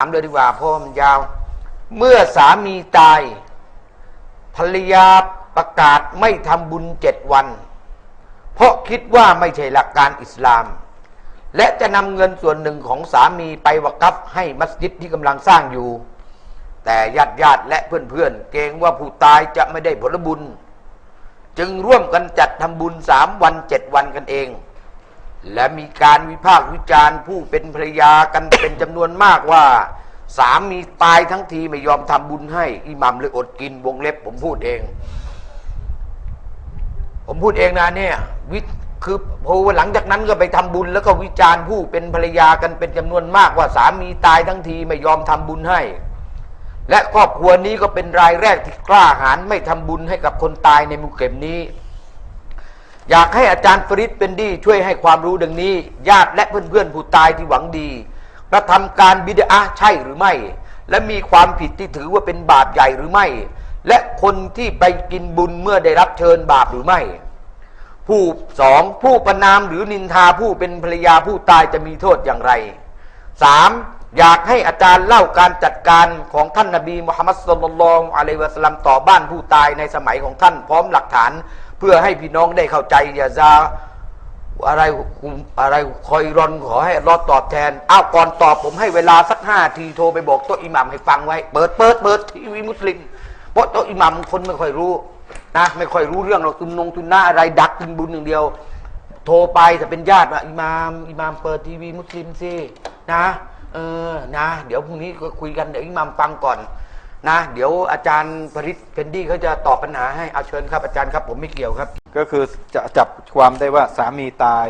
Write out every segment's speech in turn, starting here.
ถามเลยดีกว่าเพราะว่ามันยาว เมื่อสามีตาย ภรรยาประกาศไม่ทำบุญเจ็ดวัน เพราะคิดว่าไม่ใช่หลักการอิสลาม และจะนำเงินส่วนหนึ่งของสามีไปวกัฟให้มัสยิดที่กำลังสร้างอยู่ แต่ญาติญาติและเพื่อนๆ เกรงว่าผู้ตายจะไม่ได้ผลบุญ จึงร่วมกันจัดทำบุญสามวันเจ็ดวันกันเอง และมีการวิพากษ์วิจารณ์ผู้เป็นภรรยากันเป็นจำนวนมากว่า สามีตายทั้งทีไม่ยอมทำบุญให้ อิหมัมเลยอดกินวงเล็บ ผมพูดเอง ผมพูดเองนะเนี่ยวิคือพอหลังจากนั้นก็ไปทำบุญแล้วก็วิจารณ์ผู้เป็นภรรยากันเป็นจำนวนมากว่าสามีตายทั้งทีไม่ยอมทำบุญให้ และครอบครัวนี้ก็เป็นรายแรกที่กล้าหาญไม่ทำบุญให้กับคนตายในหมุเก็มนี้ อยากให้อาจารย์ฟริดเป็นดีช่วยให้ความรู้ดังนี้ ญาติและเพื่อนๆผู้ตายที่หวังดีกระทำการบิดาใช่หรือไม่ และมีความผิดที่ถือว่าเป็นบาปใหญ่หรือไม่ และคนที่ไปกินบุญเมื่อได้รับเชิญบาปหรือไม่ ผู้สองผู้ประนามหรือนินทาผู้เป็นภรรยาผู้ตายจะมีโทษอย่างไรสามอยากให้อาจารย์เล่าการจัดการของท่านนบีมุฮัมมัดสุลลัลลอฮุอะลัยวะสัลลัมต่อบ้านผู้ตายในสมัยของท่านพร้อมหลักฐาน เพื่อให้พี่น้องได้เข้าใจอย่าซาอะไรอะไรคอยรอนขอให้อัลลอตอบแทนอ้าวก่อนตอบผมให้เวลาสักห้าทีโทรไปบอกโต๊ะอิหมัมให้ฟังไว้ เปิดเปิดเปิดทีวีมุสลิมเพราะโต๊ะอิหมัมคนไม่ค่อยรู้นะไม่ค่อยรู้เรื่องหรอกตุนนงตุนหน้าอะไรดักกินบุญอย่างเดียว โทรไปแต่เป็นญาติว่าอิหมามอิหมามเปิดทีวีมุสลิมสินะเออนะ เดี๋ยวพรุ่งนี้ก็คุยกันเดี๋ยวอิหมามฟังก่อน นะ เดี๋ยวอาจารย์ปริศเพนดี้เขาจะตอบปัญหาให้เอาเชิญครับอาจารย์ครับผมไม่เกี่ยวครับ ก็คือจะจับความได้ว่าสามีตาย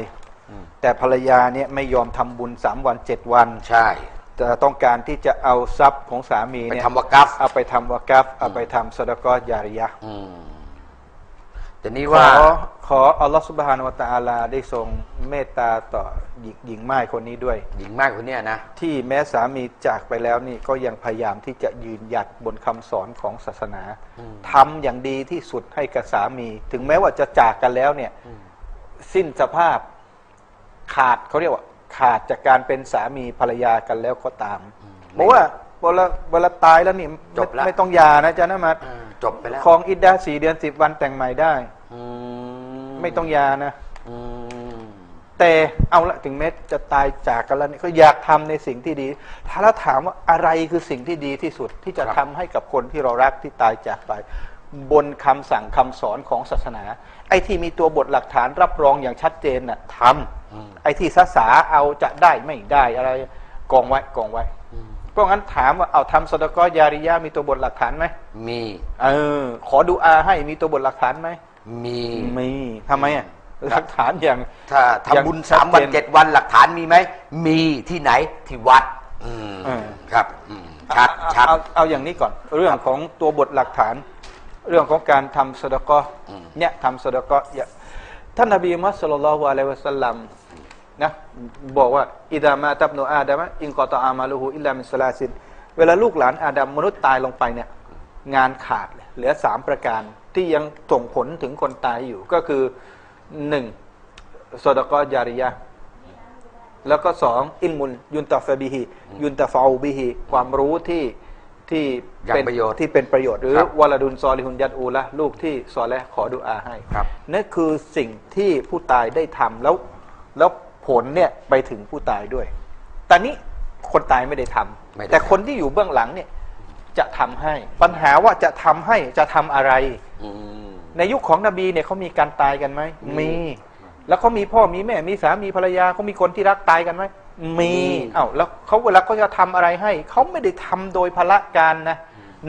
แต่ภรรยาเนี่ยไม่ยอมทำบุญสามวันเจ็ดวันใช่แต่ต้องการที่จะเอาทรัพย์ของสามีไปเนี่ยทำวากัฟเอาไปทำวากัฟเอาไปทำสดกอตยาริยะห์อืม แต่นี้ขว่าอขออัลลอฮฺสุบฮานาวะตะอาลาได้ทรงเมตตาต่อหญิงหญิงไม้คนนี้ด้วย หญิงมากคนเนี้ยนะ ที่แม้สามีจากไปแล้วนี่ก็ยังพยายามที่จะยืนหยัดบนคำสอนของศาสนาทำอย่างดีที่สุดให้กับสามี ถึงแม้ว่าจะจากกันแล้วเนี่ย สิ้นสภาพขาดเขาเรียกว่า ขาดจากการเป็นสามีภรรยากันแล้วก็ตาม เพราะว่าเวลาเวลาตายแล้วนี่จบละไม่ต้องหยานะจ๊ะนะมัดอ่า จบไปแล้วครองอิดดาสี่เดือนสิบวันแต่งใหม่ได้ อืมไม่ต้องหยานะ อืมแต่เอาละถึงแม้จะตายจากกันแล้วนี่ก็อยากทำในสิ่งที่ดี ถ้าเราถามว่าอะไรคือสิ่งที่ดีที่สุดที่จะทำให้กับคนที่เรารักที่ตายจากไป บนคำสั่งคำสอนของศาสนา ไอ้ที่มีตัวบทหลักฐานรับรองอย่างชัดเจนน่ะทำไอ้ที่สาสาเอาจะได้ไม่ได้อะไรกองไว้กองไว้ เพราะงั้นถามว่าเอาทำสดกอยาริยะมีตัวบทหลักฐานไหมมีเออขอดูอาให้มีตัวบทหลักฐานไหมมีมีทำไมอะหลักฐานอย่างถ้าอย่างทำบุญชัสาดมวันเจนเจ็ดวันหลักฐานมีไหมมีที่ไหนที่วัดอืมเออครับอืมชัดชัดเอาเอาอย่างนี้ก่อน เรื่องของตัวบทหลักฐาน เรื่องของการทำสดกออืมเนี่ยทำสดกออย่าท่านนบีมุฮัมมัดสุลลัลลอฮุอะลัยฮิวะสัลลัม นะบอกว่าอิดามาตับโนอาดามะอินกอตออามาลูฮูอิลลามินสลาซิน เวลาลูกหลานอาดัมมนุษย์ตายลงไปเนี่ยงานขาดเลยเหลือสามประการที่ยังส่งผลถึงคนตายอยู่ก็คือหนึ่งสดกอยาริยะห์แล้วก็สองอินมุนยุนตาฟะบิฮียุนตาฟาบิฮีความรู้ที่ที่ยังเป็นประโยชน์ที่เป็นประโยชน์ หรือครับวลาดุนซอลิฮุนยัดอูละลูกที่ซอและขอดุอาให้ครับนั่นคือสิ่งที่ผู้ตายได้ทำแล้วแล้ว ผลเนี่ยไปถึงผู้ตายด้วย แต่นี้คนตายไม่ได้ทำไม่ได้แต่ทำคนที่อยู่เบื้องหลังเนี่ยจะทำให้ ปัญหาว่าจะทำให้จะทำอะไรอืมในยุคของนบีเนี่ยเขามีการตายกันไหมมีมี แล้วเขามีพ่อมีแม่ มีสามีภรรยาเขามีคนที่รักตายกันไหม มีเอ้าแล้วเขาเวลาเขาจะทำอะไรให้ เขาไม่ได้ทำโดยพละการนะ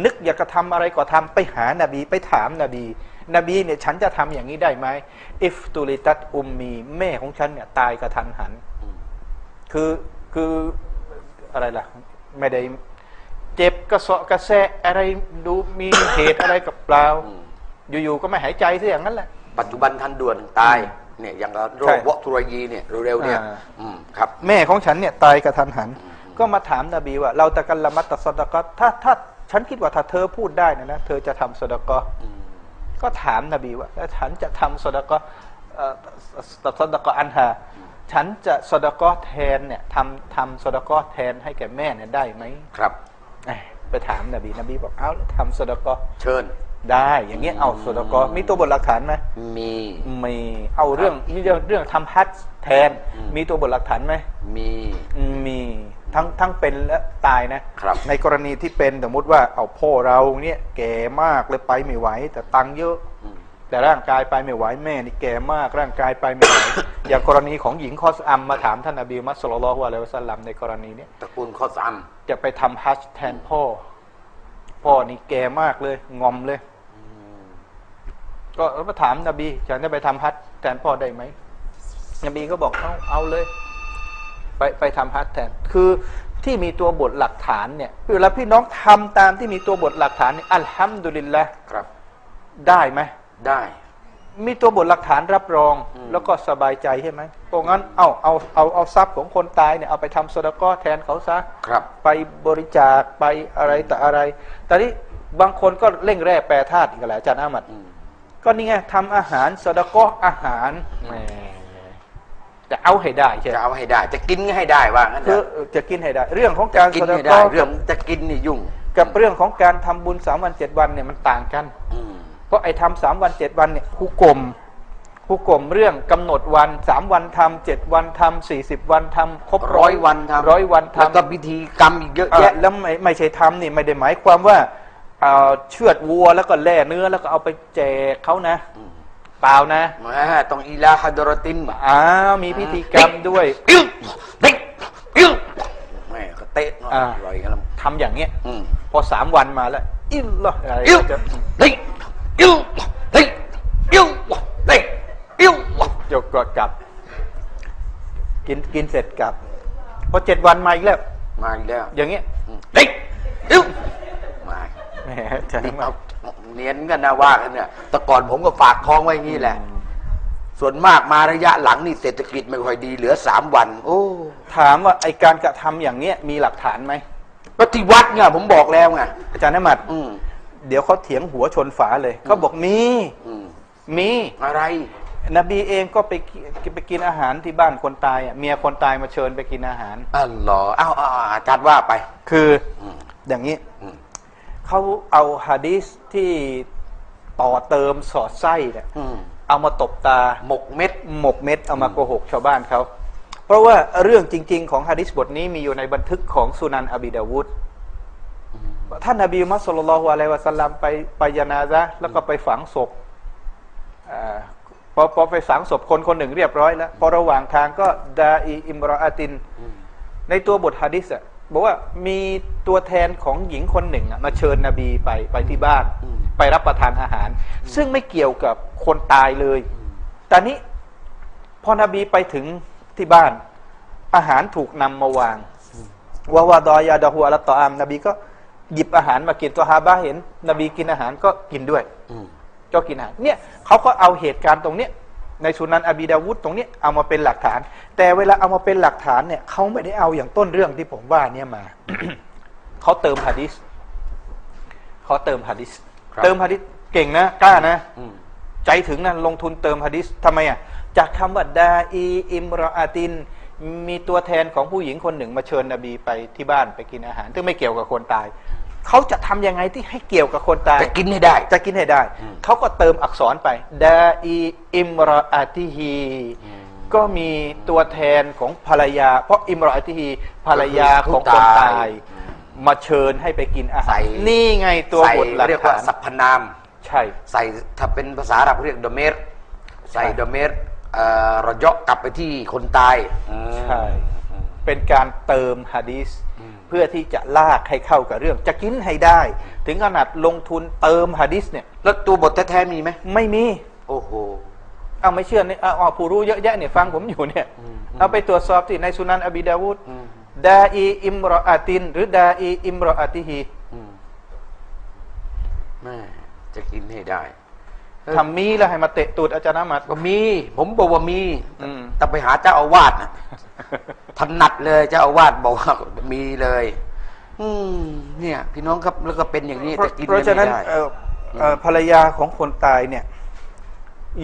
นึกอยากจะทำอะไรก็ทำไปหานบีไปถามนบี นบีเนี่ยฉันจะทำอย่างนี้ได้ไหมอิฟตุลิตัตอุมมีแม่ของฉันเนี่ยตายกระทันหัน คือคืออะไรล่ะ ไม่ได้เจ็บกระเสาะกระแสะอะไรดูมีเหตุอะไรกับเปล่าอืมอยู่ๆก็ไม่หายใจซะอย่างนั้นแหละ ปัจจุบันทันด่วนตายเนี่ยอย่างกับโรใช่ควะทุรยีเนี่ยเร็วๆเนี่ยอ่าอืมครับ แม่ของฉันเนี่ยตายกระทันหัน ก็มาถามนบีว่า เราตะกันละมัตตะสดกอถ้าถ้าฉันคิดว่าถ้าเธอพูดได้นะนะเธอจะทำสดกอ ก็ถามนบีว่าแล้วฉันจะทำสดกอเอ่อสดกออันฮาฉันจะสดกอแทนเนี่ยทำทำสดกอแทนให้แก่แม่เนี่ยได้ไหมครับเอ้ยไปถามนบีนบีบอกเอาแล้วทำสดกอเชิญได้อย่างเงี้ยเอาสดกอมีตัวบทหลักฐานไหมมีมีเอาเรื่องนี่เรื่องเรื่องทำฮัจญ์แทนอืมมีตัวบทหลักฐานไหมมีมี ทั้งทั้งเป็นและตายนะครับ ในกรณีที่เป็นสมมติว่าเอาพ่อเราเนี่ยแก่มากเลยไปไม่ไหว แต่ตังค์เยอะอืมแต่ร่างกายไปไม่ไหวแม่นี่แก่มากร่างกายไปไม่ไหว อย่างกรณีของหญิงคอสอัมมาถามท่านนบีมัสลลัลลอฮุอะลัยฮิวะสัลลัมในกรณีเนี้ยตระกูลข้อสามจะไปทำฮัจญ์แทนพ่อ พ่อนี่แก่มากเลย งอมเลย ก็มาถามนบีฉันจะไปทำฮัจญ์แทนพ่อได้ไหมนบีก็บอกเอาเอาเลย ไปไปทำฮัจญ์แทนคือที่มีตัวบทหลักฐานเนี่ยเวลาพี่น้องทำตามที่มีตัวบทหลักฐานเนี่ยอัลฮัมดุลิลละครับ ได้ไหมได้ มีตัวบทหลักฐานรับรองอืมแล้วก็สบายใจใช่ไหมเพราะงั้นเอาเอาเอาเอาทรัพย์ของคนตายเนี่ยเอาไปทำสดาก็แทนเขาซะครับ ไปบริจาคไปอะไรแต่อะไร แต่นี่บางคนก็เร่งแร่แปรธาตุอีกแหละอาจารย์อามัดอืมก็นี่ไงทำอาหารสดาก็อาหารแหม จะเอาให้ได้ใช่ไหมจะเอาให้ได้ จะกินให้ได้ว่างั้นเถคืออะจะกินให้ได้ เรื่องของจะการกินสดาให้ก็ได้เรื่องจะกินนี่ยุ่ง กับเรื่องของการทำบุญสามวันเจ็ดวันเนี่ยมันต่างกันอืมเพราะไอ้ทำสามวันเจ็ดวันเนี่ยผู้กลมผู้กลมเรื่องกำหนดวันสามวันทำเจ็ดวันทำสี่สิบวันทำครบร้อยวันทำร้อยวันแล้วทำก็พิธีกรรมอีกเยอะเอ่อแยะแล้วไม่ไม่ใช่ทำนี่ไม่ได้หมายความว่าเอ่อเชือดวัวแล้วก็แล่เนื้อแล้วก็เอาไปแจกเขานะอืม เปล่านะแหม่ต้องอีลาฮัดรตินอ้าวมีพิธีกรรมด้วยอิ้วเฮ้ยอิ้วแม่ก็เตะหน่อยอ่าอร่อยกันแล้วทำอย่างเงี้ยอืมพอสามวันมาแล้วอิ้วเหรออะไรอิ้วจะเฮ้ยอิ้วเฮ้ยอิ้วเฮ้ยอิ้วจบก็กลับ กินกินเสร็จกลับพอเจ็ดวันมาอีกแล้วมาอีกแล้ว อย่างเงี้ยอืมเฮ้ยอิ้วมาแหมจะนี่มาเอาเนียนกันนะว่ากันเนี่ยแต่ก่อนผมก็ฝากท้องไว้อย่างนี้แหละ ส่วนมากมาระยะหลังนี่เศรษฐกิจไม่ค่อยดีเหลือสามวัน โอ้ถามว่าไอการกระทำอย่างเนี้ยมีหลักฐานไหม ก็ที่วัดไงผมบอกแล้วไงอาจารย์นมัดอืมเดี๋ยวเขาเถียงหัวชนฝาเลยเขาบอกมีอืมมี อะไร นบีเองก็ไปกิไปกินอาหารที่บ้านคนตายอะเมียคนตายมาเชิญไปกินอาหารอ๋อเหรออ้าวอ้าวอ้าวอาจารย์ว่าไป คืออืมอย่างนี้ อืม เขาเอาฮะดีสที่ต่อเติมสอดไส้เนี่ยอืมเอามาตบตาหมกเม็ด หมกเม็ดเอามาโกหกชาวบ้านเขา เพราะว่าเรื่องจริง ๆ ของฮะดิษบทนี้มีอยู่ในบันทึกของสุนันอบิดาวุฒท่านนบีมุฮัมมัดสุลลัลลอฮุอะลัยฮิวะสัลลัมไปไปยานาซะห์แล้วก็ไปฝังศพอาพอพอไปฝังศพคนคนหนึ่งเรียบร้อยแล้ว พอระหว่างทางก็ดาอีอิมรออาติน ในตัวบทฮะดิษอะ บอกว่ามีตัวแทนของหญิงคนหนึ่งอะมาเชิญนบีไปไปที่บ้าน อืม ไปรับประทานอาหาร ซึ่งไม่เกี่ยวกับคนตายเลย แต่นี้พอนบีไปถึงที่บ้าน อาหารถูกนำมาวางวาวาดอยาดะฮัวละตออามนบีก็หยิบอาหารมากินตัวฮาบะเห็น นบีกินอาหารก็กินด้วย อืม ก็กินอาหารเนี่ยเขาก็เอาเหตุการณ์ตรงเนี้ย ในสุนันอบีดาวุฒตรงเนี้ยเอามาเป็นหลักฐาน แต่เวลาเอามาเป็นหลักฐานเนี่ยเขาไม่ได้เอาอย่างต้นเรื่องที่ผมว่าเนี่ยมาเขาเติมฮะดิษเขาเติมฮะดิษครับเติมฮะดิษเก่งนะกล้านะอืมใจถึงนะลงทุนเติมฮะดิษทำไมอะจากคำว่าดาอีอิมรออาติน มีตัวแทนของผู้หญิงคนหนึ่งมาเชิญนบีไปที่บ้านไปกินอาหารซึ่งไม่เกี่ยวกับคนตาย เขาจะทำยังไงที่ให้เกี่ยวกับคนตาย จะกินให้ได้ จะกินให้ได้ อืม เขาก็เติมอักษรไปดาอีอิมรออาติฮีอืมก็มีตัวแทนของภรรยา เพราะอิมรออาติฮีภรรยาของคนตาย มาเชิญให้ไปกินอาหารใส่นี่ไงตัวใส่บทหลักเรียกว่าฐานสรรพนาม ใช่ ใส่ถ้าเป็นภาษาอาหรับเรียกดอเมรใส่ใช่ดอเมรเอ่อรอยะกลับไปที่คนตายอืม ใช่ เป็นการเติมฮะดีสอืม เพื่อที่จะลากให้เข้ากับเรื่อง จะกินให้ได้ ถึงขนาดลงทุนเติมฮะดีสเนี่ย แล้วตัวบทแท้ๆมีไหมไม่มี โอ้โหเอาไม่เชื่อเนี่ยเอาเอาผู้รู้เยอะแยะเนี่ยฟังผมอยู่เนี่ยอืมเอาไปตรวจสอบที่ในสุนันอบีดาวุฒอืมดาอีอิมรออาติน หรือดาอีอิมรออาติฮีอืมแม่จะกินให้ได้ ทำมีแล้วให้มาเตะตูดอาจารย์อามัดก็มี ผมบอกว่ามีอืมแต่ไปหาเจ้าอาวาสนะถนัดเลยเจ้าอาวาสบอกว่ามีเลย อืมเนี่ย พี่น้องครับแล้วก็เป็นอย่างนี้เพราะจะกินเพราะฉะนั้นไม่ได้เอ่อเอ่อภรรยาของคนตายเนี่ย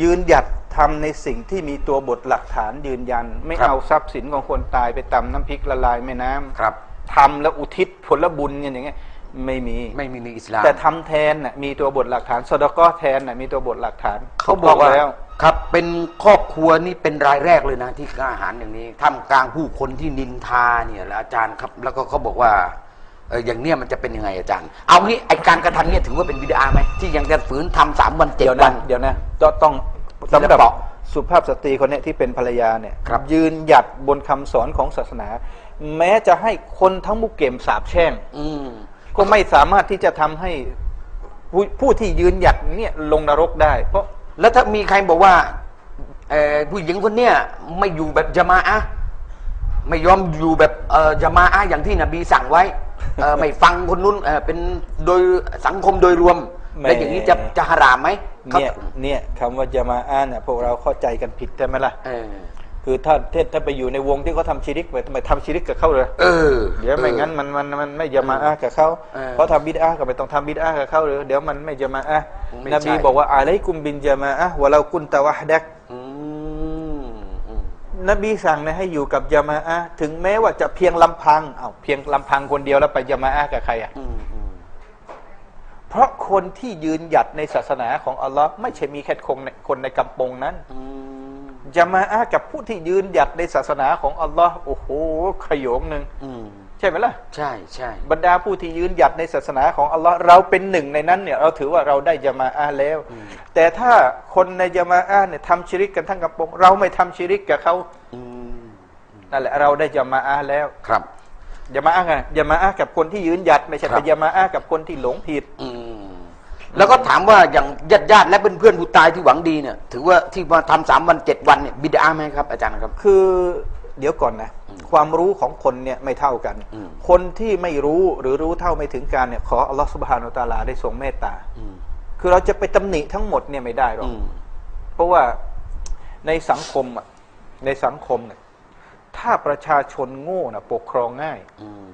ยืนหยัดทำในสิ่งที่มีตัวบทหลักฐานยืนยัน ไม่ครับเอาทรัพย์สินของคนตายไปตำน้ำพริกละลายแม่น้ำครับทำแล้วอุทิศผลบุญกันอย่างเงี้ย ไม่มี ไม่มีในอิสลามแต่ทำแทนน่ะมีตัวบทหลักฐานสดก็แทนน่ะมีตัวบทหลักฐานเขาบอกว่าแล้ว ครับ เป็นครอบครัวนี่เป็นรายแรกเลยนะ ที่กล้าหาญอย่างนี้ท่ามกลางผู้คนที่นินทาเนี่ยแล้วอาจารย์ครับ แล้วก็เขาบอกว่าเอออย่างเนี้ยมันจะเป็นยังไงอาจารย์ เอางี้ไอการกระทำเนี่ยถือว่าเป็นวิดาไหมที่ยังจะฝืนทำสามวันเจ็ดเดี๋ยววันะน เดี๋ยวนะต้องต้องทีสำละหรับเปราะสุภาพสตรีคนเนี้ยที่เป็นภรรยาเนี่ยครับ ยืนหยัดบนคำสอนของศาสนา แม้จะให้คนทั้งมุกเกมสาบแช่ง อืม ก็ไม่สามารถที่จะทำให้ผู้ผู้ที่ยืนหยัดเนี่ยลงนรกได้ เพราะแล้วถ้ามีใครบอกว่าเอ่อผู้หญิงคนเนี้ยไม่อยู่แบบจะมาอะห์ไม่ยอมอยู่แบบเอ่อจะมาอะห์อย่างที่นบีสั่งไว้เอ่อไม่ฟังคนนู้นเอ่อเป็นโดยสังคมโดยรวมแหม่แล้วอย่างนี้จะจะหารามไหมครับเนี่ยเนี่ยคำว่าจะมาอ่านเนี่ยพวกเราเข้าใจกันผิดใช่ไหมล่ะเออ คือถ้าถ้าถ้าไปอยู่ในวงที่เขาทำชิริกไปทำไมทำชิริกกับเขาเลยเออเดี๋ยวไม่งั้นมันมันมันไม่จะมาอะกับเขาเออเขาทำบิดอาก็ไม่ต้องทำบิดอากับเขาหรือเดี๋ยวมันไม่จะมาอะไม่นใช่บีบอกว่าอะไรกุมบินจะมาอะวะเรากุนตะวะฮดักอืมอืมนบีสั่งนะให้อยู่กับยามาอะห์ถึงแม้ว่าจะเพียงลำพังเอาวเพียงลำพังคนเดียวแล้วไปยามาอะห์กับใครอะอืมอืมเพราะคนที่ยืนหยัดในศาสนาของอัลลอฮ์ไม่ใช่มีแค่คนในคนในกำปงนั้น อืมยามาอะห์กับผู้ที่ยืนหยัดในศาสนาของอัลลอฮ์โอ้โหขโยงหนึ่งอืมใช่ไหมล่ะ ใช่ใช่บรรดาผู้ที่ยืนหยัดในศาสนาของอัลลอฮ์เราเป็นหนึ่งในนั้นเนี่ยเราถือว่าเราได้ยามาอะห์แล้ว แต่ถ้าคนในยามาอะห์เนี่ยทำชิริกกันทั้งกำปงเราไม่ทำชิริกกับเขาอืมนั่นแหละเราได้ยามาอะห์แล้วครับอย่ามาอ้างไงอย่ามาอ้างกับคนที่ยืนหยัดไม่ใช่ครับไปอย่ามาอ้างกับคนที่หลงผิดอืม แล้วก็ถามว่าอย่างญาติญาติๆและเพื่อนๆผู้ตายที่หวังดีเนี่ยถือว่าที่มาทำสามวันเจ็ดวันเนี่ยบิดาไหมครับ อาจารย์ครับ คือเดี๋ยวก่อนนะความรู้ของคนเนี่ยไม่เท่ากันอืมคนที่ไม่รู้หรือรู้เท่าไม่ถึงการเนี่ยขออัลลอฮฺสุบฮานาอัลตะอาลาได้ทรงเมตตาอืมคือเราจะไปตำหนิทั้งหมดเนี่ยไม่ได้หรอกอืมเพราะว่าในสังคมอะในสังคมเนี่ยถ้าประชาชนโง่นะปกครองง่ายอืม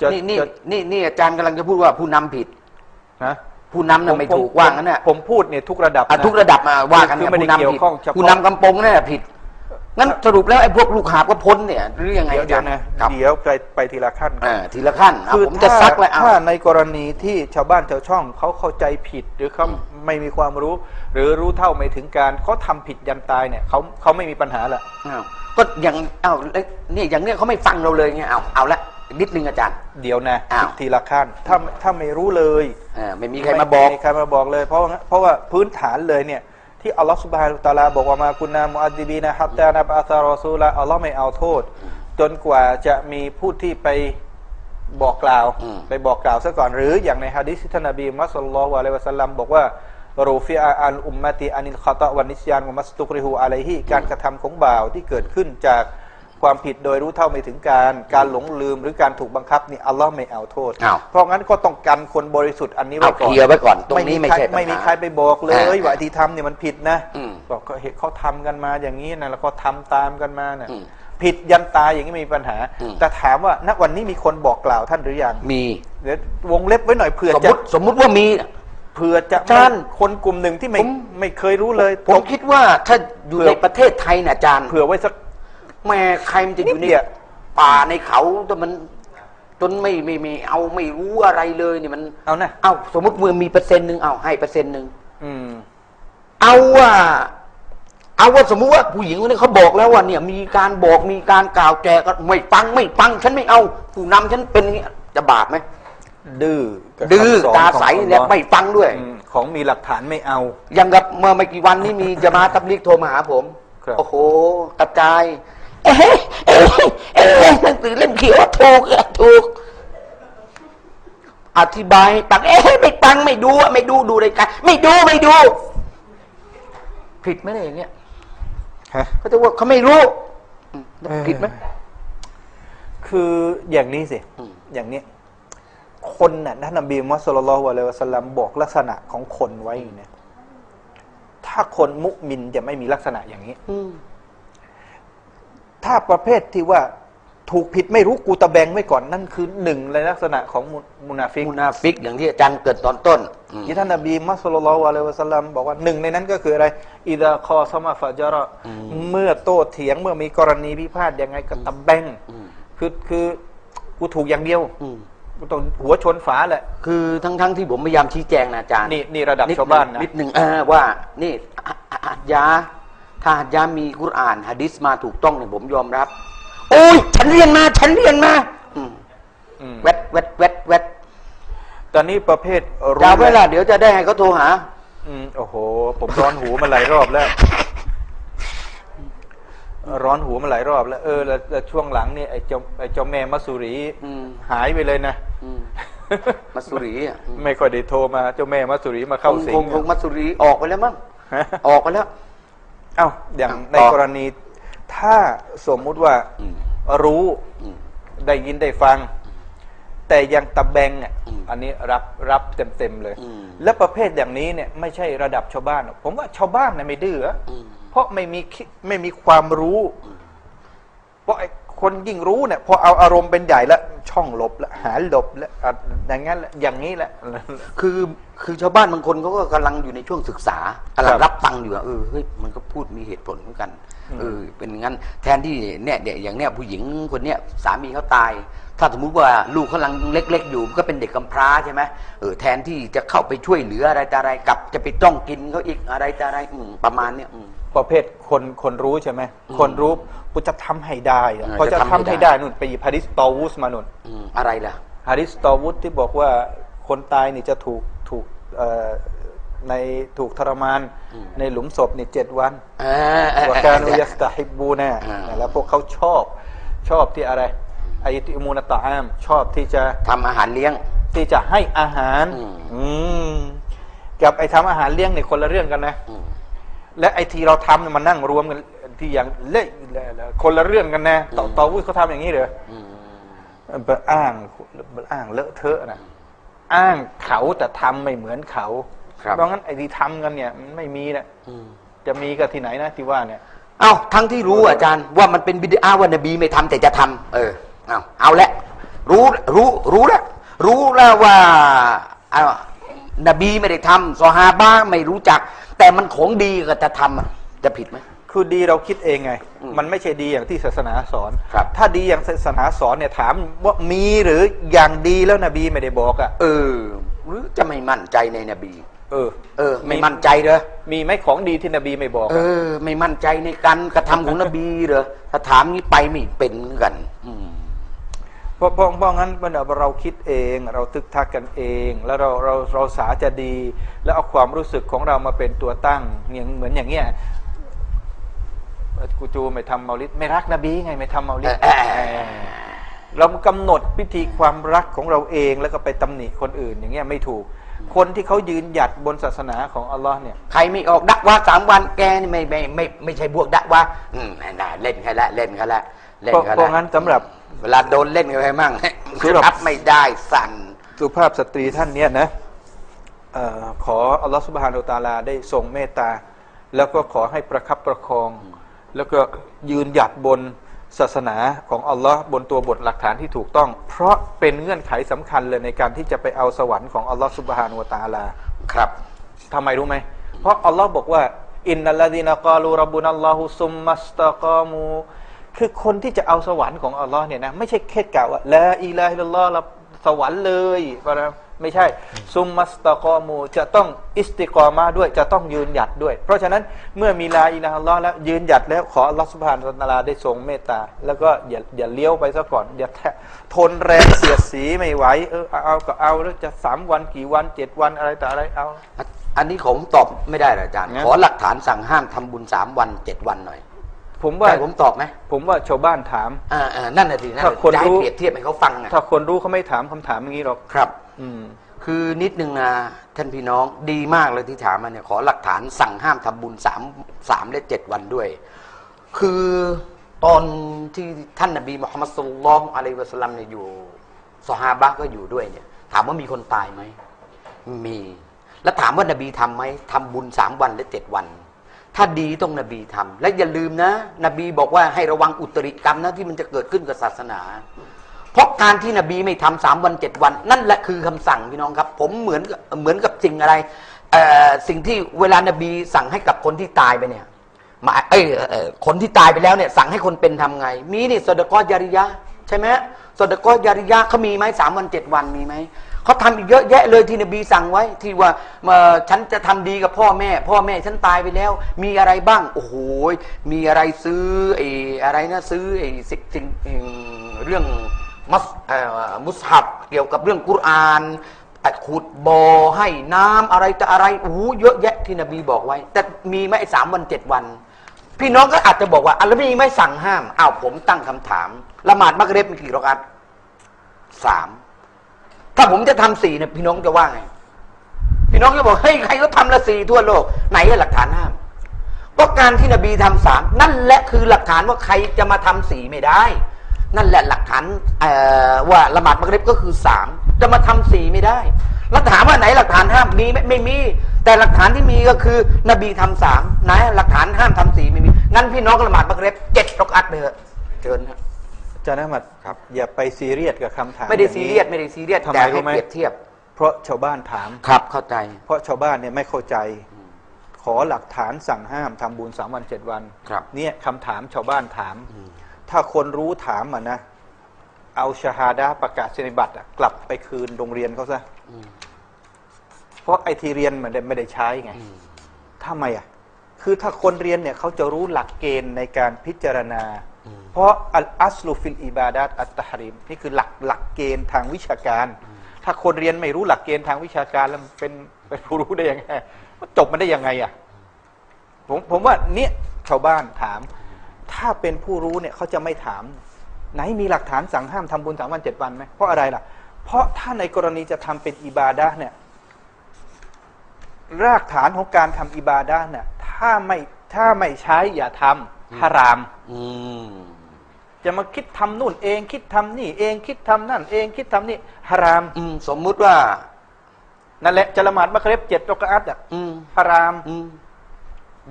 จะนี่นี่จะนี่นี่อาจารย์กำลังจะพูดว่าผู้นำผิด นะผู้นำน่ะไม่ถูกว่างั้นน่ะผมพูดเนี่ยทุกระดับอะนทุกระดับมาว่ากันคือเนี่ยไม่ได้ผู้นำเกี่ยวผิดข้องเฉพาะ ผู้นำกำปงเนี่ยผิด งั้นสรุปแล้วไอ้พวกลูกหาบก็พ้นเนี่ยหรือยังไงเดี๋ยวอาเดี๋จายรวย์นะ ครับเดี๋ยวไปไปทีละขั้นก่อน อ่าทีละขั้นอะคือผมจะถ้าซักเลยอะถ้าในกรณีที่ชาวบ้านชาวช่องเขาเข้าใจผิดหรือเขาไม่มีความรู้ หรือรู้เท่าไม่ถึงการเขาทำผิดยันตายเนี่ยเขาเขาไม่มีปัญหาแหละ อ้าวก็อย่างอ้าวแล้วเนี่ยอย่างเนี้ยเขาไม่ฟังเราเลยไงเอาเอาละ นิดนึงอาจารย์ เดี๋ยวนะอ้าว ทีละขั้นถ้าถ้าไม่รู้เลยเออไม่มีใครมาบอกไมีใครมาบอกเลย เพราะว่าเพราะว่าพื้นฐานเลยเนี่ยที่อัลลอฮฺสุบฮานุตะอาลาบอกว่ามาคุณนามุอัดดิบีนะฮัตตานะบะอัสรอซูละอัลลอฮ์ไม่เอาโทษ จนกว่าจะมีผู้ที่ไปบอกกล่าว อืม ไปบอกกล่าวซะก่อนหรืออย่างในฮะดิษที่ท่านนบีมุฮัมมัดสุลลัลลอฮุอะลัยฮิวะสัลลัมบอกว่ารูฟิอาอันอุมมะติอานิลคาตะวันนิสยานวะมัสตุกริฮูอะลัยฮิการกระทำของบ่าวที่เกิดขึ้นจาก ความผิดโดยรู้เท่าไม่ถึงการ การหลงลืมหรือการถูกบังคับนี่อัลลอฮ์ไม่เอาโทษ อ้าว เพราะงั้นก็ต้องกันคนบริสุทธิ์อันนี้เอาไว้ก่อนเคลียร์ไว้ก่อนตรงนี้ไม่ใครใช่ปัญหา ไม่มีใครไปบอกเลยอ่าว่าที่ทำเนี่ยมันผิดนะอืมบอกก็เห็นเขาทำกันมาอย่างนี้นะแล้วก็ทำตามกันมานะอืมผิดยันตายอย่างนี้ไม่มีปัญหา อืม แต่ถามว่าณวันนี้มีคนบอกกล่าวท่านหรือยังมีเดี๋ยววงเล็บไว้หน่อยเผื่อสมจะมติสมมุติว่ามี เผื่อจะอาจารย์คนกลุ่มหนึ่งที่ไม่ผม ไม่เคยรู้เลยผมตก คิดว่าถ้าอยู่เผื่อ ในประเทศไทยเนี่ยอาจารย์ เผื่อไว้สัก แม่ใครมันจะอยู่นิในดเดียวป่าในเขาแต่มันจนไม่ไม่ไม่เอาไม่รู้อะไรเลยเนี่ยมันเอานะเอาสมมติมือมีเปอร์เซ็นต์หนึ่งเอาให้เปอร์เซ็นต์หนึ่งอืมเอาว่า เอาว่าสมมุติว่าผู้หญิงคนนี้เขาบอกแล้วว่าเนี่ย มีการบอกมีการกล่าวแจก็ไม่ฟังไม่ฟัง ฉันไม่เอาผู้นำฉันเป็นอย่างเงี้ยจะบาปไหมดื้อกับดื้อคำสนตาใสของอัลลอฮ์และไม่ฟังด้วยอืมของมีหลักฐานไม่เอาอย่างกับเมื่อไม่กี่วันนี้มีจะมาตับลิกโทรมาหาผมครับโอ้โหกระจาย เอ๊ะเอ๊ะเอ๊ะหนังสือเล่มเขียวว่าถูกอะถูก อธิบายให้ฟังเอ๊ะไม่ฟังไม่ดูอะไม่ดูดูรายการไม่ดูไม่ดู ผิดไหมเนี่ยอย่างเงี้ยฮะเขาจะว่าเขาไม่รู้อืมเออผิดไหมคืออย่างนี้สิอืมอย่างนี้ คนน่ะท่านนบีมุฮัมมัดสุลลัลลอฮุอะลัยฮิวะสัลลัมบอกลักษณะของคนไว้เนี่ยถ้าคนมุมินจะไม่มีลักษณะอย่างนี้อืม ถ้าประเภทที่ว่าถูกผิดไม่รู้กูตะแบงไว้ก่อนนั่นคือหนึ่งในลักษณะของมุมุนาฟิกมุนาฟิกอย่างที่อาจารย์เกิดตอนต้นอืมที่ท่านนบีมัสลลัลลอฮุอะลัยฮิวะสัลลัมบอกว่าหนึ่งในนั้นก็คืออะไรอิดะคอสมาฟาจาระเมื่อโต้เถียงเมื่อมีกรณีพิพาทยังไงก็ตะแบงอืมคือคือกูถูกอย่างเดียวอืมกูต้องหัวชนฝาแหละคือทั้งทั้งๆที่ผมพยายามชี้แจงนะอาจารย์นี่นี่ระดับดชาวบ้านนะนิดหนึ่งเออว่านี่อะอะหัดยา ถ้าหัดยามีกุรอานฮะดิษมาถูกต้องเนี่ยผมยอมรับ โอ้ย ฉันเรียนมา ฉันเรียนมาอืมอืมแวดแวดแวดแวดตอนนี้ประเภทรู้จะเอาเวลาเดี๋ยวจะได้ให้เขาโทรหา อืมโอ้โห ผมร้อนหูมาหลายรอบแล้ว ร้อนหูมาหลายรอบแล้ว เออแล้วแล้วช่วงหลังนี่ไอ้เจ้าไอ้เจ้าแม่มัสสุรีอืมหายไปเลยนะอืมมัสสุรีอะไม่ค่อยได้โทรมา เจ้าแม่มัสสุรีมาเข้าคงสิคงงคงมัสสุรีออกไปแล้วมั้งฮะออกไปแล้ว เอ้าอย่างอะในต่อกรณีถ้าสมมุติว่าอืมรู้อืมได้ยินได้ฟัง แต่ยังตะแบงอะอืมอันนี้รับรับเต็มเต็มๆเลยอืมและประเภทอย่างนี้เนี่ยไม่ใช่ระดับชาวบ้านหรอกผมว่าชาวบ้านเนี่ยไม่ดื้ออืมเพราะไม่มีคิไม่มีความรู้ เพราะไอ้ คนยิ่งรู้เนี่ยพอเอาอารมณ์เป็นใหญ่แล้วช่องหลบแล้วหาหลบแล้วอะอย่างงั้นแหละอย่างนี้แหละ คือคือชาวบ้านบางคนเขาก็กำลังอยู่ในช่วงศึกษากำลัคงรับรับฟังอยู่อะเออเฮ้ยมันก็พูดมีเหตุผลเหมือนกันเออเป็นงั้นแทนที่เนี่ยเด็กอย่างเนี้ยผู้หญิงคนเนี้ยสามีเขาตาย ถ้าสมมุติว่าลูกเขากำลังเล็ก ๆ อยู่ก็เป็นเด็กกำพร้าใช่ไหมเออแทนที่จะเข้าไปช่วยเหลืออะไรแต่อะไรกลับจะไปจ้องกินเขาอีกอะไรแต่อะไรอืมประมาณเนี้ยอืม ประเภทคนคนรู้ใช่ไหมคนรู้กูจะทำให้ได้อะเออพอจะจะทำทำให้ให้ได้ได้นู่นไปหยิบฮะดิษตอวูสมานู่นอืมอะไรล่ะฮะดิษตอวูสที่บอกว่าคนตายนี่จะถูกถูกเอ่อในถูกทรมานอืมในหลุมศพนี่เจ็ดวันเออเออวาเออการุเออยัสตาฮิบูนะอ่าแล้วพวกเขาชอบชอบที่อะไรอายุติมูนตะอามชอบที่จะทำอาหารเลี้ยง ที่จะให้อาหาร อืมอืมกับไอ้ทำอาหารเลี้ยงเนี่ยคนละเรื่องกันนะอืม และไอ้ที่เราทำเนี่ยมันนั่งรวมกันที่อย่างเละคนละเรื่องกันนะต่ออืมต่อวุฒิเขาทำอย่างนี้เหรออืมไปอ้างอ้างเลอะเทอะนะอ้างเขาแต่ทำไม่เหมือนเขาครับเพราะงั้นไอ้ที่ทำกันเนี่ยมันไม่มีนะอืมจะมีกับที่ไหนนะที่ว่าเนี่ยเอ้าทั้งที่รู้อาจารย์ว่ามันเป็นบิดาว่านบีไม่ทำแต่จะทำเออเอาเอาละรู้รู้รู้แล้วรู้แล้วว่าเอา นบีไม่ได้ทำซอฮาบะไม่รู้จัก แต่มันของดีก็จะทำอะจะผิดไหม คือดีเราคิดเองไง อืมมันไม่ใช่ดีอย่างที่ศาสนาสอน ครับ ถ้าดีอย่างศาสนาสอนเนี่ยถามว่ามีหรืออย่างดีแล้วนบีไม่ได้บอกอะ่ะ เออ หรือจะไม่มั่นใจในนบี เออ เออ ไม่มั่นใจเหรอมีไหมของดีที่นบีไม่บอกเออะอ ไม่มั่นใจในการกระทำของนบีเหรอถ้าถามนี้ไปไม่เป็นเหมือนกัน อืมเพ ราะเพราะเพราะงั้นมันเราคิดเองเราตึกทักกันเอง แล้วเราเราเราสาจะดี แล้วเอาความรู้สึกของเรามาเป็นตัวตั้งอย่างเหมือนอย่างเงี้ยกูจูไม่ทำเมาลิดไม่รักนบีไงไม่ทำเมาลิดเออเออเออเรากำหนดพิธีความรักของเราเองแล้วก็ไปตำหนิคนอื่นอย่างเงี้ยไม่ถูก คนที่เขายืนหยัดบนศาสนาของอัลลอฮ์เนี่ยใครไม่ออกดักว่าสามวันแกนี่ไม่ไม่ไม่ไม่ใช่พวกดักว่าอืมน่าเล่นแค่ละเล่นแค่ละเล่นเพราะแค่เพราะงั้นสำหรับ เวลาโดนเล่นกันไปมั่งสำหรับรับไม่ได้สั่นสุภาพสตรีท่านเนี้ยนะเออขออัลลอฮฺสุบฮานาอัลตะอาลาได้ทรงเมตตา แล้วก็ขอให้ประคับประคอง แล้วก็ยืนหยัดบนศาสนาของอัลลอฮ์บนตัวบทหลักฐานที่ถูกต้อง เพราะเป็นเงื่อนไขสำคัญเลยในการที่จะไปเอาสวรรค์ของอัลลอฮ์สุบฮานาอัลตะอาลา ครับทำไมรู้ไหม เพราะอัลลอฮ์บอกว่าอินนัลลดีนกาลูรับบุนัลลอฮุซุมมัสตะกามู คือคนที่จะเอาสวรรค์ของอัลลอฮ์เนี่ยนะไม่ใช่แค่กล่าวว่าละอิลาฮิลลอฮ์รับสวรรค์เลยนะไม่ใช่ซุมมัสตะกอมูจะต้องอิสติกอมาด้วยจะต้องยืนหยัดด้วย เพราะฉะนั้นเมื่อมีลาอิลาฮิลลอฮ์แล้วยืนหยัดแล้วขออัลลอฮ์สุบฮานะฮูวะตะอาลาได้ทรงเมตตา แล้วก็อย่าอย่าเลี้ยวไปซะก่อนอย่าแทะทนแรงเสียดสีไม่ไหวเออเอาเอาก็เอาแล้วจะสามวันกี่วันเจ็ดวันอะไรต่ออะไรเอาอันนี้ผมตอบไม่ได้เหรออาจารย์งั้นขอหลักฐานสั่งห้ามทำบุญสามวันเจ็ดวันหน่อย ผมว่าให้ผมตอบไหมผมว่าชาวบ้านถาม อ่าอ่านั่นน่ะสินั่นถ้าน่ะคนจะให้รู้ เปรียบเทียบให้เขาฟังอะถ้าคนรู้เขาไม่ถามคำถามอย่างนี้หรอก ครับ อืม คือนิดนึงนะท่านพี่น้องดีมากเลยที่ถามมาเนี่ยขอหลักฐานสั่งห้ามทำบุญสามสามและเจ็ดวันด้วย คือตอนที่ท่านนบีมุฮัมมัดสุลลัลลอฮุอะลัยฮิวะสัลลัมเนี่ยอยู่สฮาบะห์ก็อยู่ด้วยเนี่ย ถามว่ามีคนตายไหมมี แล้วถามว่านบีทำไหมทำบุญสามวันและเจ็ดวัน ถ้าดีต้องนบีทำและอย่าลืมนะ นบีบอกว่าให้ระวังอุตริกรรมนะที่มันจะเกิดขึ้นกับศาสนา เพราะการที่นบีไม่ทำสามวันเจ็ดวัน นั่นแหละคือคำสั่งพี่น้องครับ ผมเหมือนเหมือนกับสิ่งอะไรสิ่งที่เวลานบีสั่งให้กับคนที่ตายไปเนี่ยหมายเอ้ยเอ่อคนที่ตายไปแล้วเนี่ยสั่งให้คนเป็นทำไง มีนี่สดกอจาริยะใช่ไหมสดกอจาริยะเขามีไหมสามวันเจ็ดวันมีไหม เขาทำอีกเยอะแยะเลยที่นบีสั่งไว้ ที่ว่าเอ่อฉันจะทำดีกับพ่อแม่ พ่อแม่ฉันตายไปแล้ว มีอะไรบ้าง โอ้โหมีอะไรซื้อไอ้อะไรนะซื้อไอ้สิ่งเรื่องมัสอ่อมุสฮับเกี่ยวกับเรื่องกุรอานขุดบ่อให้น้ำอะไรจะอะไรโอ้โหเยอะแยะที่นบีบอกไว้ แต่มีไหมสามวันเจ็ดวัน พี่น้องก็อาจจะบอกว่าอัลลอฮ์มีไม่สั่งห้ามอ้าวผมตั้งคำถาม ละหมาดมักเร็บมีกี่รอกัตสาม ถ้าผมจะทำสี่เนี่ยพี่น้องจะว่าไง พี่น้องจะบอกเฮ้ยใครก็ทำละสี่ทั่วโลก ไหนหลักฐานห้ามก็การที่นบีทำสามนั่นแหละคือหลักฐานว่าใครจะมาทำสี่ไม่ได้ นั่นแหละหลักฐานว่าละหมาดมักริบก็คือสามจะมาทำสี่ไม่ได้แล้วถามว่าไหนหลักฐานห้ามมีไหมไม่มี แต่หลักฐานที่มีก็คือนบีทำสามไหนหลักฐานห้ามทำสี่ไม่มีงั้นพี่น้องละหมาดมักริบเจ็ดรอกอัตไปเถอะเชิญครับ จารย์อมัดครับ อย่าไปซีเรียสกับคำถามไม่ได้อางซีนี้เรียสไม่ได้ซีเรียสทำไมแต่รู้ให้ไหมเปรียบเทียบเพราะชาวบ้านถาม ครับเข้าใจ เพราะชาวบ้านเนี่ยไม่เข้าใจ ขอหลักฐานสั่งห้ามทำบุญสามวันเจ็ดวันครับ เนี่ยคำถามชาวบ้านถามถ้าคนรู้ถามอะนะ เอาชาฮาดาประกาศนียบัตรอะกลับไปคืนโรงเรียนเขาซะ อืมเพราะไอทีเรียนมันไม่ได้ใช้ไงทำไมอะ คือถ้าคนเรียนเนี่ยเขาจะรู้หลักเกณฑ์ในการพิจารณา เพราะอัลอัสลูฟิลอิบาดัตอัตตะฮริมนี่คือหลักหลักเกณฑ์ทางวิชาการ ถ้าคนเรียนไม่รู้หลักเกณฑ์ทางวิชาการแล้วมันเป็นเป็นผู้รู้ได้ยังไงมันจบมันได้ยังไงอะผมผมว่าเนี่ยชาวบ้านถาม ถ้าเป็นผู้รู้เนี่ยเขาจะไม่ถาม ไหนมีหลักฐานสั่งห้ามทำบุญสามวันเจ็ดวันไหมเพราะอะไรล่ะ เพราะถ้าในกรณีจะทำเป็นอิบาดะห์เนี่ยรากฐานของการทำอิบาดะห์เนี่ยถ้าไม่ถ้าไม่ใช้อย่าทำ ฮารามอืมจะมาคิดทำนู่นเอง คิดทำนี่ เองคิดทำนั่น เองคิดทำนี่ฮารามอืมสมมุติว่า นั่นแหละจะละหมาดมักริบเจ็ดรอกอัตอะอืมฮารามอืม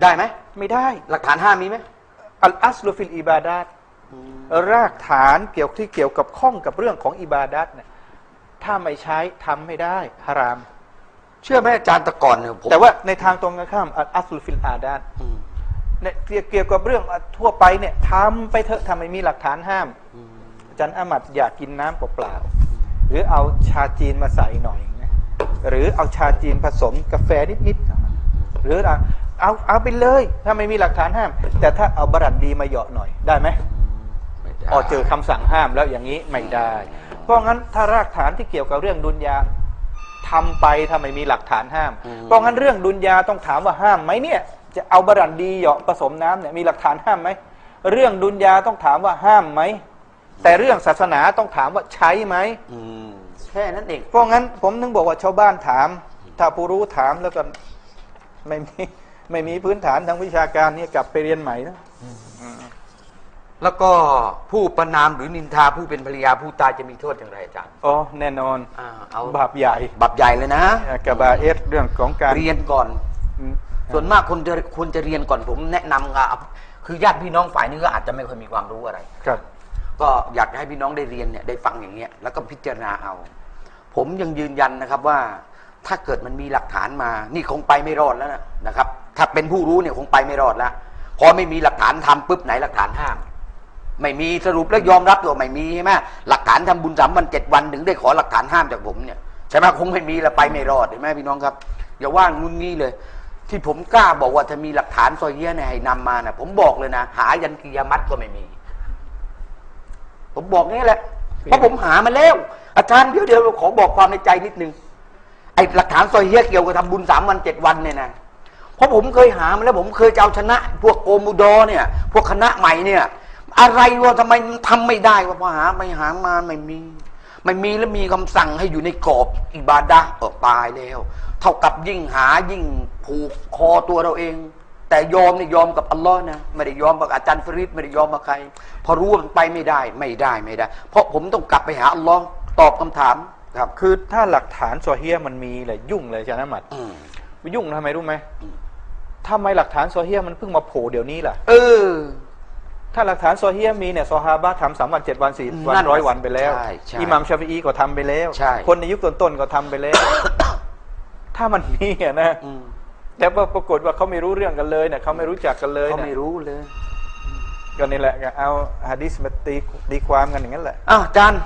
ได้ไหมไม่ได้ หลักฐานห้ามมีไหมอัลอัสลูฟิลอิบาดัตรากฐานเกี่ยวที่เกี่ยวกับข้องกับเรื่องของอิบาดัตเนี่ยถ้าไม่ใช้ทำไม่ได้ฮาราม เชื่อไหมอาจารย์แตะก่อนเนี่ยผมแต่ว่าในทางตรงกันข้ามอัลอัสลูฟิลอาดัตอืม เนี่ยเกี่ยวเกี่ยวกับเรื่องทั่วไปเนี่ยทำไปเถอะทำไมมีหลักฐานห้ามอาจารย์อามัดอยากกินน้ำเปล่าๆหรือเอาชาจีนมาใส่หน่อยนะหรือเอาชาจีนผสมกาแฟนิดๆหรือเอาเอาเอาไปเลยถ้าไม่มีหลักฐานห้าม แต่ถ้าเอาบรัดดีมาเหยาะหน่อยได้ไหมไม่ได้อ๋อเจอคำสั่งห้ามแล้วอย่างนี้ไม่ได้ เพราะงั้นถ้ารากฐานที่เกี่ยวกับเรื่องดุนยาทำไปถ้าไม่มีหลักฐานห้าม เพราะงั้นเรื่องดุนยาต้องถามว่าห้ามไหมเนี่ย จะเอาบรันดีเหยาะผสมน้ำเนี่ยมีหลักฐานห้ามไหมเรื่องดุนยาต้องถามว่าห้ามไหมแต่เรื่องศาสนาต้องถามว่าใช้ไหมอืมแค่นั้นเองเพราะงั้นผมนึงบอกว่าชาวบ้านถาม ถ้าผู้รู้ถามแล้วก็ไม่มีไม่มีพื้นฐานทางวิชาการเนี่ยกลับไปเรียนใหม่นะแล้วก็ผู้ประนามหรือนินทาผู้เป็นภรรยาผู้ตายจะมีโทษอย่างไรอาจารย์อ๋อแน่นอนอ่าเอาบาปใหญ่บับใหญ่เลยนะกับบาเอสเรื่องของการเรียนก่อนอืม ส่วนมากคนจะควรจะเรียนก่อนผมแนะนำอะคือญาติพี่น้องฝ่ายนี้ก็อาจจะไม่ค่อยมีความรู้อะไร ครับ ก็อยากจะให้พี่น้องได้เรียนเนี่ยได้ฟังอย่างเงี้ยแล้วก็พิจารณาเอา ผมยังยืนยันนะครับว่า ถ้าเกิดมันมีหลักฐานมา นี่คงไปไม่รอดแล้วนะนะครับ ถ้าเป็นผู้รู้เนี่ยคงไปไม่รอดแล้วพอไม่มีหลักฐานทำปุ๊บไหนหลักฐานห้ามไม่มีสรุปแล้วยอมรับตัวไม่มีใช่ไหมหลักฐานทำบุญสามวันเจ็ดวันถึงได้ขอหลักฐานห้ามจากผมเนี่ยใช่ไหมคงไม่มีแล้วไปไม่รอดเห็นไหมพี่น้องครับ อย่าว่างุนงี้เลย ที่ผมกล้าบอกว่าถ้ามีหลักฐานซอยเยี่ยเนี่ยให้นำมานะผมบอกเลยนะหายันกิยามัตก็ไม่มี ผมบอกนี่แหละเพราะผมหามาแล้ว อาจารย์เดี๋ยวเดี๋ยวขอบอกความในใจนิดนึงไอ้หลักฐานซอยเฮียเกี่ยวกับทำบุญสามวันเจ็ดวันเนี่ยนะเพราะผมเคยหามาแล้ว ผมเคยจะเอาชนะ พวกโกมูดอเนี่ย พวกคณะใหม่เนี่ย อะไรวะทำไมมันทำไม่ได้วะพอหาไม่หามาไม่มี ไม่มีแล้วมีคำสั่งให้อยู่ในกรอบอิบาดะห์ออกตายแล้ว เท่ากับยิ่งหายิ่งผูกคอตัวเราเอง แต่ยอมเนี่ยยอมกับอัลลอฮ์นะไม่ได้ยอมกับอาจารย์ฟริดไม่ได้ยอมกับใคร พอรู้ว่ามันไปไม่ได้ไม่ได้ไม่ได้ เพราะผมต้องกลับไปหาอัลลอฮ์ตอบคำถามครับ คือถ้าหลักฐานซอเฮียมันมีเลยยุ่งเลยอาจารย์อามัดอืมยุ่งทำไมรู้ไหมอืมถ้าทำไมหลักฐานโซเฮียมันเพิ่งมาโผล่เดี๋ยวนี้ล่ะ เออ ถ้าหลักฐานโซเฮียมีเนี่ยซอฮาบะทำสามวันเจ็ดวันสี่วันนั่นร้อยวันไปแล้ว ใช่ใช่อิหมัมชาฟีอีก็ทำไปแล้ว ใช่ คนในยุคต้นๆก็ทำไปแล้ว ถ้ามันมีอะนะ อืมแต่ว่าปรากฏว่าเขาไม่รู้เรื่องกันเลยเนี่ยเขาไม่รู้จักกันเลยเขาเนี่ยไม่รู้เลยก็นี่แหละก็เอาฮะดิษมาตีตีความกันอย่างนั้นแหละ อ้าวอาจารย์